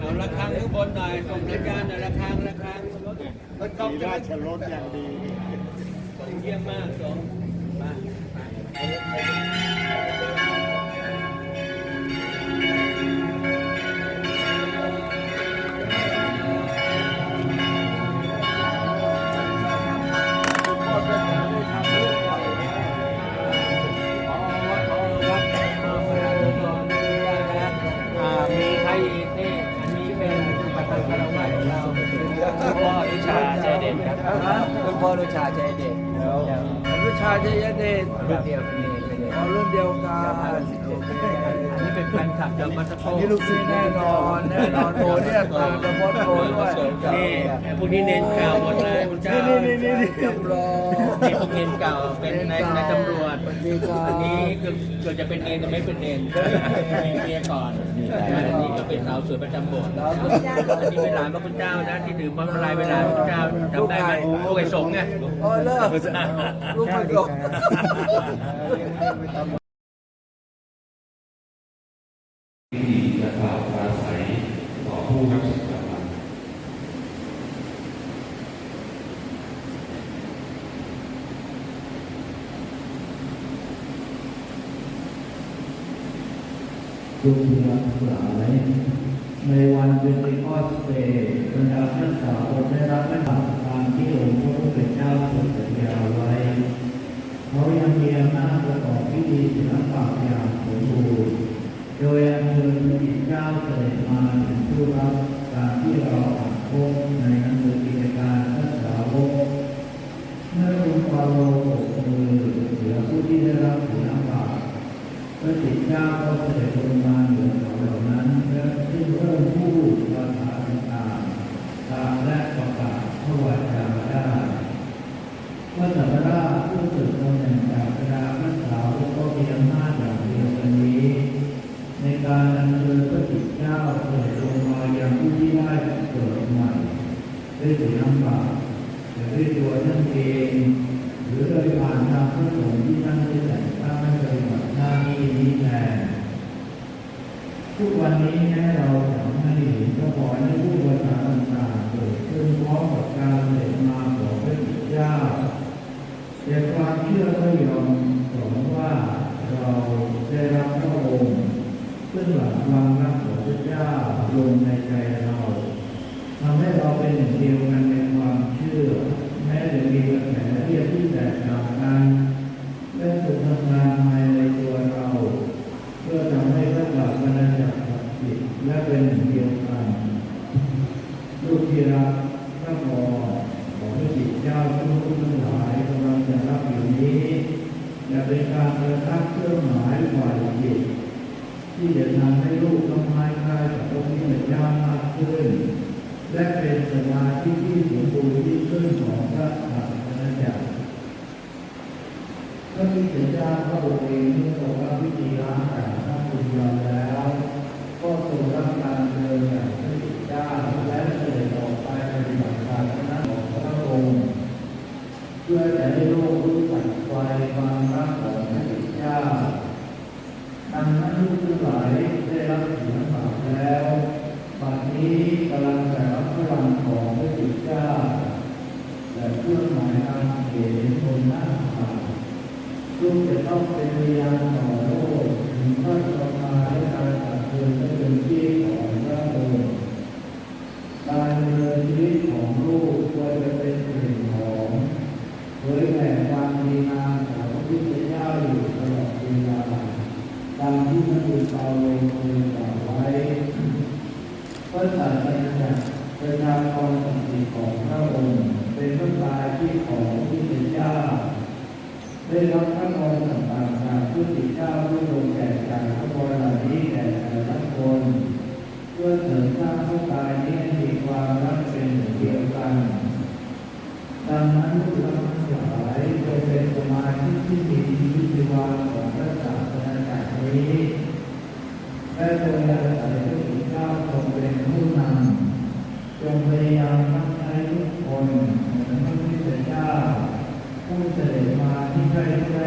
เอาระฆังข้างบนหน่อยส่งสัญญาณหน่อยระฆังระฆังรถกล้องมีจะราได้ชรถอย่างดี ส่งเยี่ยมมากส่งมาอ่า คุณพ่อรุชาใจเด่นครับคุณพ่อรุชาใจเด่นวิชาชัยเดชรุ่นเดียวกันนี่เป็นเด็กเอารุ่นเดียวกันอันนี้ เป็นแฟนคลับจากมัสโคนี่ลูกศิษย์แน่นอนแน่นอนโตเนี่ยตามกระพดโตด้วยนี่พวกนี้เน้นเก่าหมดเลยคุณเจ้านี่นี่นี่นี่จำลองนี่พวกเน้นเก่าเป็นนายนายตำรวจสวัสดีครับอันนี้เกือบเกือบจะเป็นเนนแต่ไม่เป็นเนนมีเมียก่อนอันนี้ก็เป็นสาวสวยประจำโบสถ์อันนี้เป็นหลานพระคุณเจ้านะที่ถือพระมาลัยเป็นหลานพระคุณเจ้าจำได้ไหมลูกไอ้สงไงโอ้เลิกลูกมันหลง จะกล่าวปราศัยต่อผู้รับราชการลูกที่รักทั้งหลายในวันเป็นติคอสเตย์บรรดาท่านสาวกได้รับพระราชทานที่องค์พระผู้เป็นเจ้าทรงสัญญาไว้เขายังมีอำนาจประกอบพิธีศิลปะอย่างสมบูรณ์ โดยอันเชิญพระบิดเจ้าเสด็จมาถึงผู้รับการที่เราอ่านพบในหนังสือกิจการท่านสาวกเมื่อคุณฟาโรห์ปกมือเหลือผู้ที่ได้รับศิลปะ พระสิทธิเจ้าก็เสด็จลงมาเหนือเขาเหล่านั้นและได้เริ่มพูดภาษาต่างๆตามและประกาศพระวจาได้พระสัมมาราชผู้สืบตำแหน่งจากบรรดาพระสาวกก็มีอำนาจอย่างเดียวกันนี้ ในการอัญเชิญพระสิทธิเจ้าเสด็จลงมายังผู้ที่ได้เกิดใหม่ ด้วยศีลบาปแต่ด้วยตัวท่านเอง หรือโดยผ่านทางพระสงที่ท่านได้แต่งตั้งให้ปฏิบัติหน้าที่นี้แทนทุกวันนี้แม้เราจะไม่เห็นก็ขอให้ผู้ประชาต่างๆเกิดขึ้นพร้อมกับการเสด็จมาของพระจิตเจ้าแต่ความเชื่อก็ยอมสอนว่าเราได้รับพระองค์ซึ่งหลังความรักของพระเจ้าลงในใจเราทำให้เราเป็นหนึ่งเดียวกันในความเชื่อ แม้จะมีกระแสเรียกที่แตกต่างกันและถูกทำงานภายในตัวเรา เพื่อทำให้พระบาทมันจักศักดิ์สิทธิ์และเป็นหนึ่งเดียวกัน ลูกที่รักพระพรของพระจิตเจ้าทุกทุกทั้งหลายกำลังจะรับอยู่นี้จะเป็นการประทับเครื่องหมายฝ่ายจิต ที่จะทำให้ลูกต้องไม้คล้ายกับพระพุทธเจ้ามากขึ้น และเป็น สมาธิที่สมบูรณ์ที่ขึ้นของพระอัฏฐาจักรพระพุทธเจ้าพระองค์เองเมื่อทรงรับวิธีล้างจากพระคุณยอมแล้ว ก็ทรงรับการเดินอย่างพระพุทธเจ้าและเสด็จออกไปปฏิบัติการคณะของพระองค์ เพื่อจะให้โลกรู้จักไฟความรักของพระพุทธเจ้า ดังนั้นลูกทั้งหลายได้รับศีลบาปแล้วบัดนี้กำลังจะรับพลังของพระจิตเจ้า และเครื่องหมายทางเห็นบนหน้าผาลูกจะต้องเป็นพยานต่อโลกถึงพระประมาและการตัดเตือนและเป็นที่ของพระองค์การดำเนินชีวิตของลูกควรจะเป็นสิ่งของเผยแผ่ความดีงามของพระพุทธเจ้าอยู่ตลอดเวลา ตามที่พระบุ ตรเปาโลเคยกล่าวไว้พระศาสนาจักรประชากรสันติของพระองค์ เป็นพระกายที่ของพุทธเจ้าได้รับพระพรต่างๆจากพุทธเจ้าที่ทรงแจกจ่ายพระพรเหล่านี้แก่แต่ละคนเพื่อเสริมสร้างพระกายนี้มีความรักเป็นเดียวกันดังนั้นลูกหลานทั้งหลายจงเป็นสมาชิกที่มีชีวิตชีวาของพระศาสนาจักรนี้ และจงอาศัยพระคุณเจ้าทรงเป็นผู้นำจงพยายามรับใช้ทุกคนเหมือนพระพุทธเจ้าผู้เสด็จมาที่ใกล้ใกล้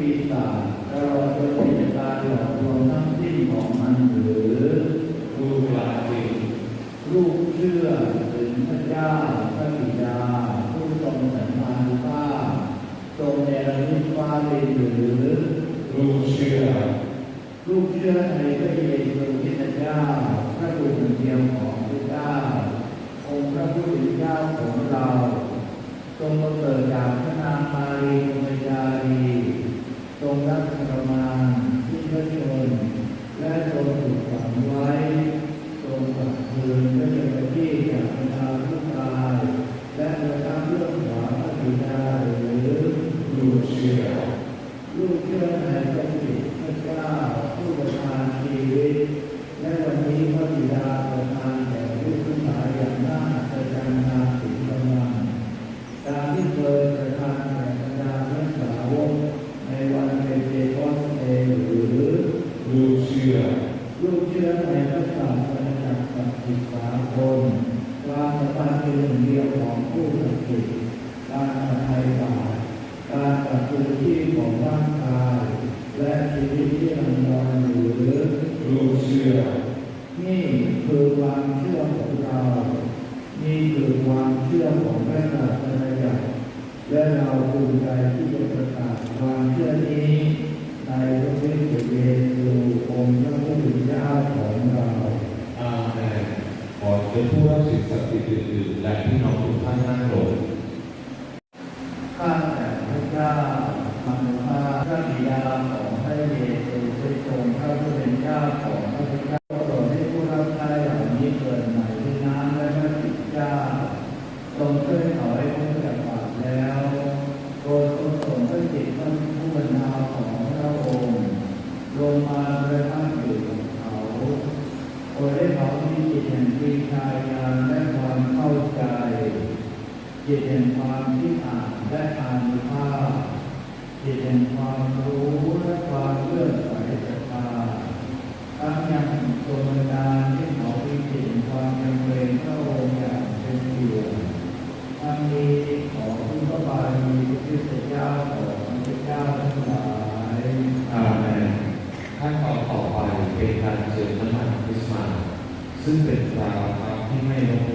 ปีศาจตรอดจนกิจตารหลอกลวงทั้งสิ้นของมันหรือลูกหลานเองลูกเชื่อถึงพระเจ้าพระบิดา ผู้ทรงสันตานุภาทรงแนรมิตฟ้าดินหรือลูกเชื่อลูกเชื่อในพระเยซูคริสต์เจ้าพระบุตรเดียวของพระเจ้าองค์พระผู้เป็นเจ้าของเรา ทรงเกิดจากพระนางมารี และเราภูมิใจที่จะประกาศความเชื่อนี้ในพระเจ้าเยซูองค์พระผู้เป็นเจ้าของเราอาเมนขอเชิญผู้รับสิทธิ์สิทธิ์อื่นๆและที่ ซึ่งเป็นความที่ไม่ลง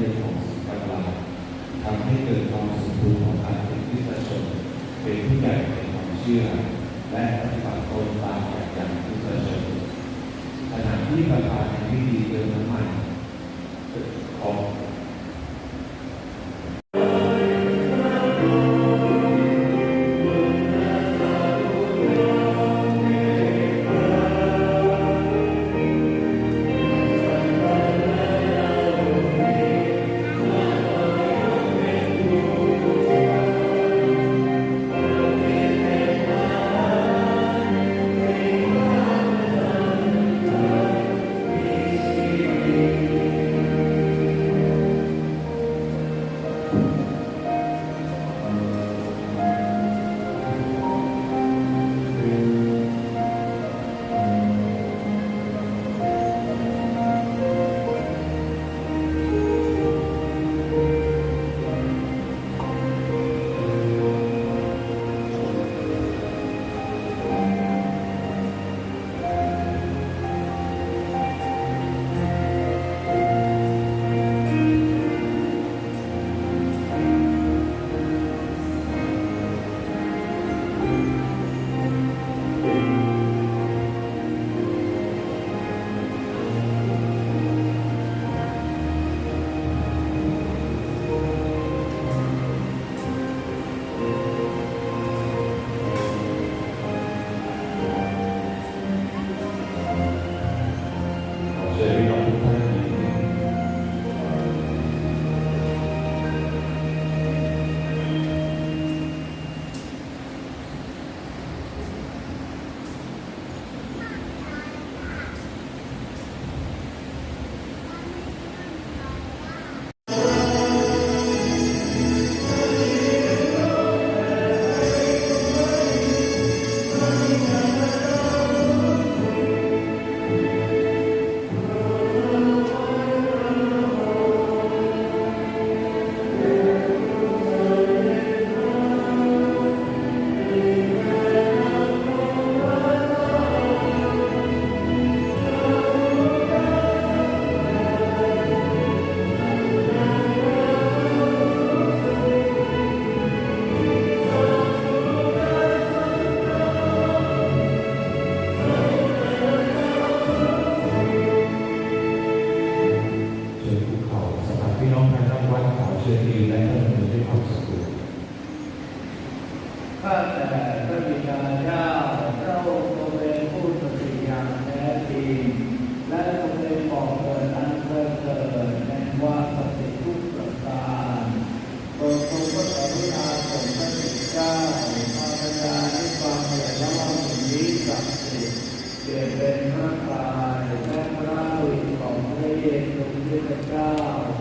เป็นพระกายและพระวิญของพระเยซูคริสต์เจ้า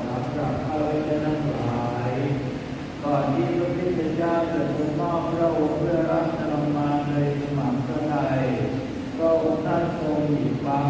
สำหรับข้าพเจ้าทั้งหลายก่อนที่พระเจ้าจะทรงมอบพระองค์เพื่อรับนำมาในสมัครพระทัยพระองค์ท่านทรงหยิบฟัง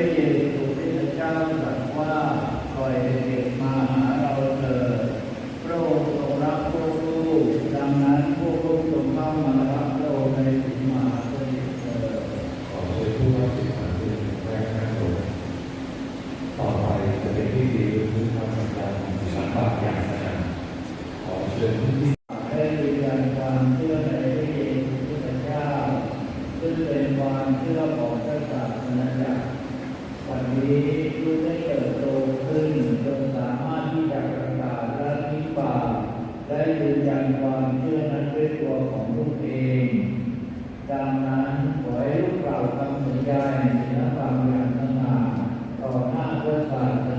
ระเยซูคริสต์เจ้าตรัสว่าปล่อยเด็กมาหาเราเถิดพระองค์ทรงรักพวกลูกดังนั้นพวกลูกจงเข้ามารับพระองค์ในสินมาสนิทเถิดขอเชิญผู้รับสิทธิ์มาเป็นแรกนั่งลงต่อไปจะเป็นที่ดีคือทำสัญญาณสัมปะอย่างสนั่นขอเชิญผู้ที่ให้ยืนยันความเชื่อในพระเยซูคริสต์เจ้าซึ่งเป็นความเชื่อของพระศาสนาจักร วันนี้ลูกได้เติบโตขึ้นจนสามารถที่จะประกาศและนิพพานได้ยืนยันความเชื่อนั้นด้วยตัวของลูกเอง ดังนั้นขอให้ลูกกล่าวำสัญญาศีลธรมอย่างสง่าต่อหน้าพระศาส